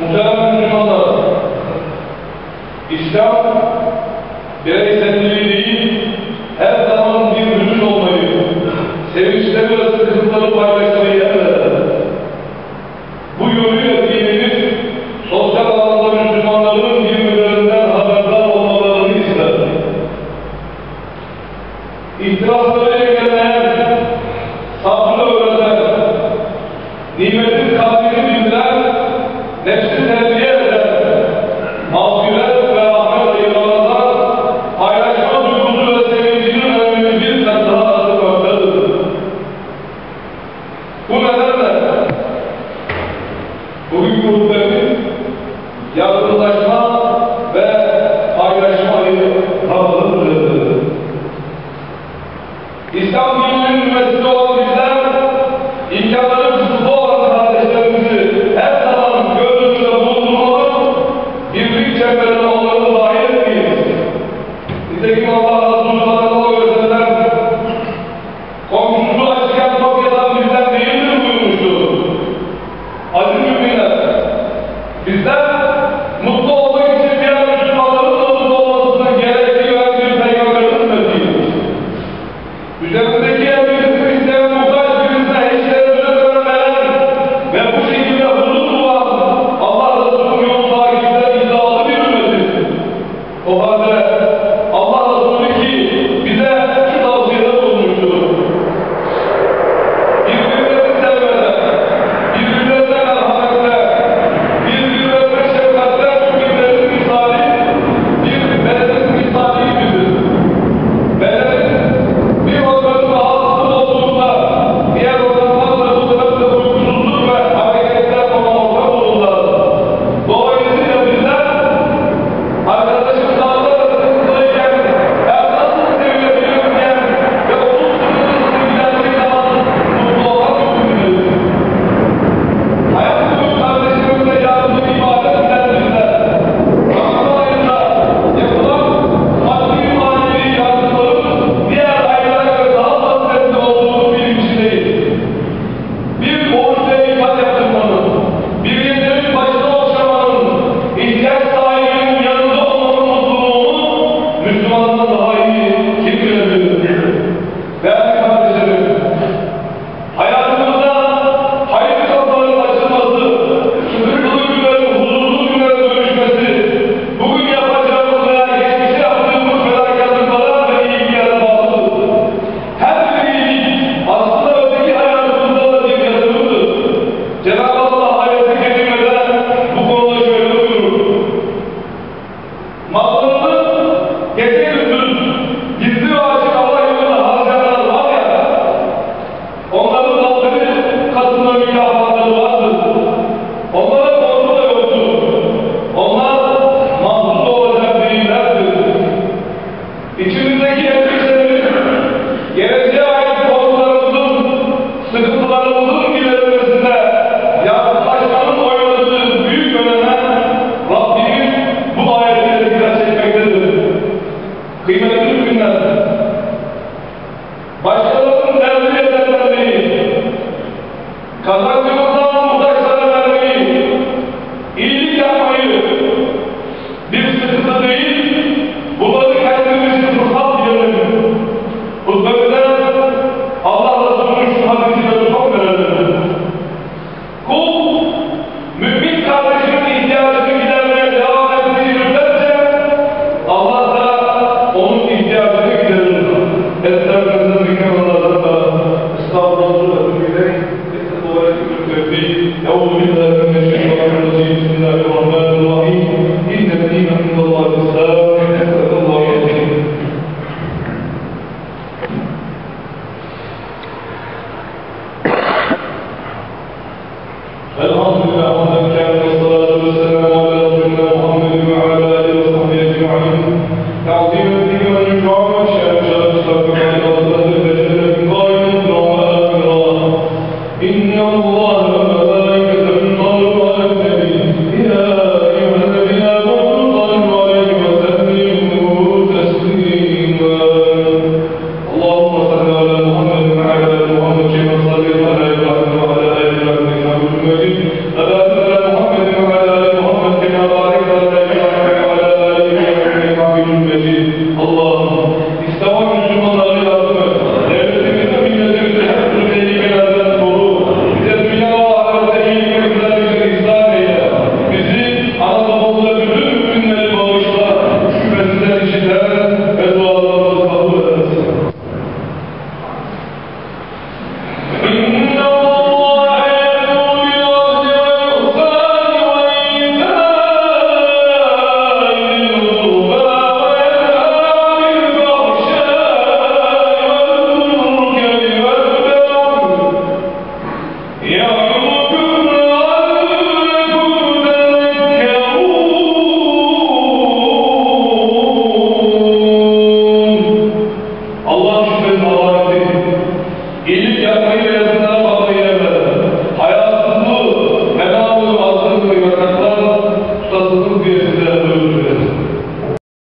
Muhterem Müslümanlar, İslam bereketliliği değil, her zaman bir bütün olmayı, sevinçleri ve sıkıntıları paylaşmayı emreder. Bu yönüyle dinimiz, sosyal alanda Müslümanların birbirlerinden haberdar olmalarını ister. İhtirasları engelleyen, sabrı öğreten, nimetin kadrini nefsini terbiye ve rahmet eyvallah paylaşma duygusu ve sevincinin önemli bir kat daha. Bu nedenle bugün kurbetin yardımlaşma ve paylaşmayı kavramıdır. İslam dinin üniversitesi olan başkalarının derdi edenleri kazan